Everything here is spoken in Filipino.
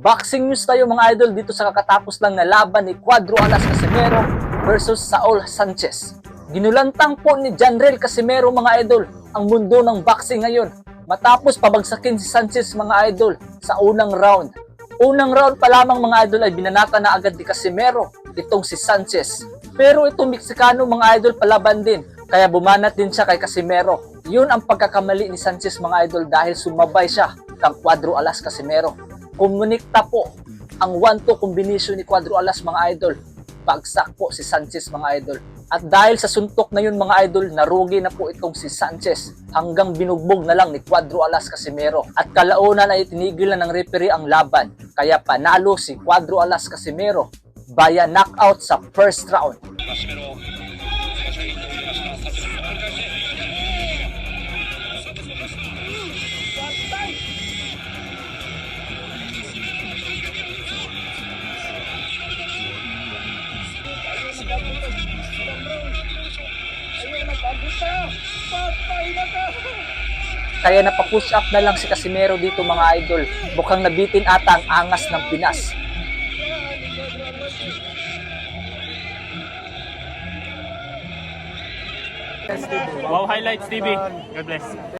Boxing news tayo mga idol dito sa kakatapos lang na laban ni Cuadro Alas Casimero versus Saul Sanchez. Ginulantang po ni Janrel Casimero mga idol ang mundo ng boxing ngayon matapos pabagsakin si Sanchez mga idol sa unang round. Unang round pa lamang mga idol ay binanata na agad ni Casimero itong si Sanchez. Pero itong Meksikano mga idol palaban din kaya bumanat din siya kay Casimero. Yun ang pagkakamali ni Sanchez mga idol dahil sumabay siya kang Cuadro Alas Casimero. Kumunikta po ang 1-2 combination ni Cuadro Alas mga idol. Bagsak po si Sanchez mga idol. At dahil sa suntok na yun mga idol, narugi na po itong si Sanchez hanggang binugbog na lang ni Cuadro Alas Casimero. At kalaunan ay tinigil na ng referee ang laban. Kaya panalo si Cuadro Alas Casimero via knockout sa first round. Kaya napapush up na lang si Casimero dito mga idol. Mukhang nabitin ata ang angas ng Pinas. Wow Highlights TV. God bless.